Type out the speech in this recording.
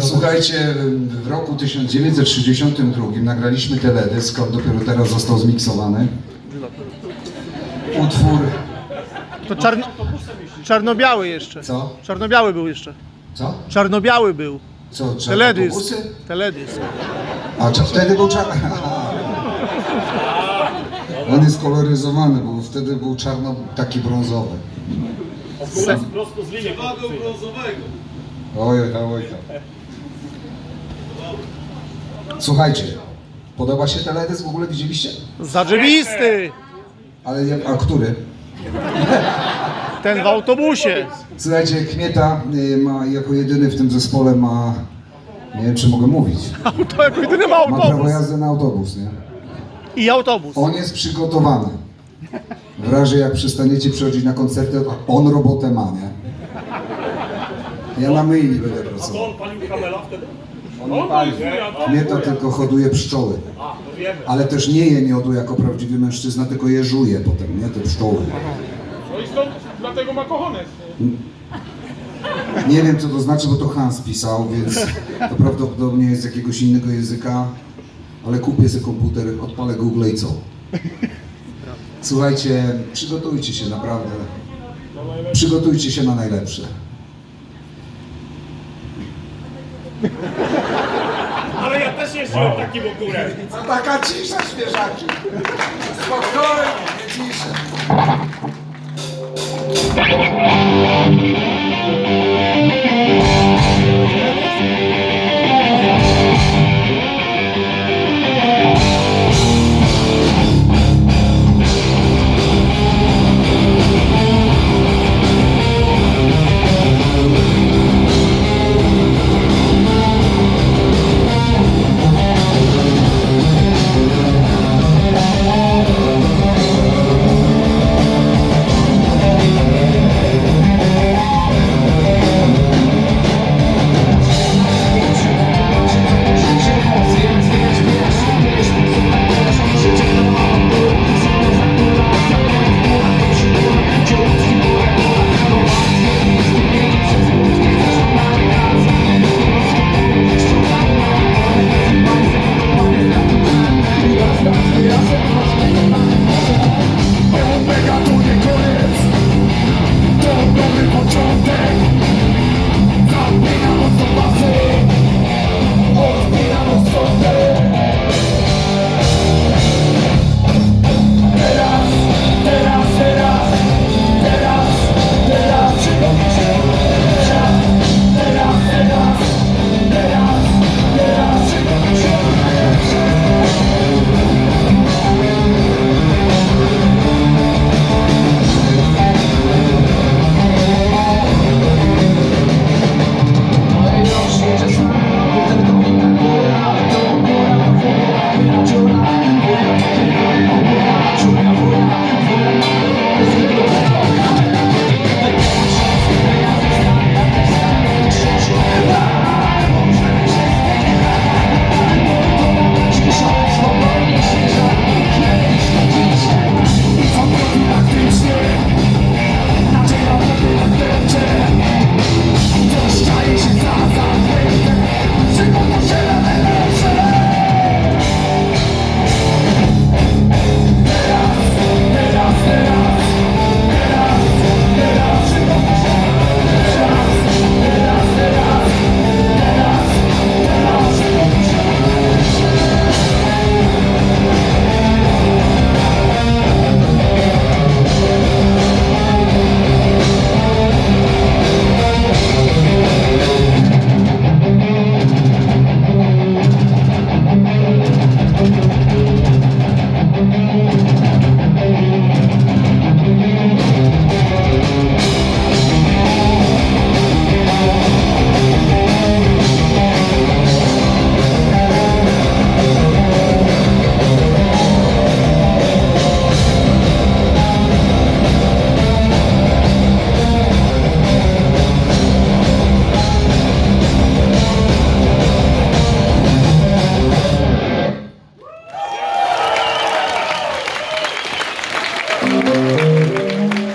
Słuchajcie, w roku 1962 nagraliśmy teledysk, on dopiero teraz został zmiksowany. Utwór, To czarno... czarno-biały jeszcze. co? Czarno-biały był jeszcze. Co? Czarno-biały był. Co? Teledysk. Autobusy? Teledysk. A czy wtedy był czarny? On jest koloryzowany, bo wtedy był czarno taki brązowy. Prosto z linii Oj, oj, oj. Słuchajcie, podoba się teledysk? W ogóle widzieliście? Zadrzebisty! Ale jak, a który? Ten w autobusie. Słuchajcie, Kmieta y, ma jako jedyny w tym zespole ma, nie wiem czy mogę mówić, To jako jedyny ma ma prawo autobus. jazdy na autobus, nie? I autobus. On jest przygotowany. W razie jak przestaniecie przychodzić na koncerty, to on robotę ma, nie? Ja na myjni będę pracował. On palił kamela wtedy? On nie pali. Kmieta tylko hoduje pszczoły. A, to wiemy. Ale też nie je miodu jako prawdziwy mężczyzna, tylko je żuje potem, nie? Te pszczoły. No i stąd dlatego ma kochones. Nie wiem co to znaczy, bo to Hans pisał, więc to prawdopodobnie jest z jakiegoś innego języka, ale kupię sobie komputer, odpalę Google i co? Słuchajcie, przygotujcie się naprawdę. Przygotujcie się na najlepsze. Ale ja też jeszcze mam taki ogórek. Taka cisza, świeżaki. Spokojnie,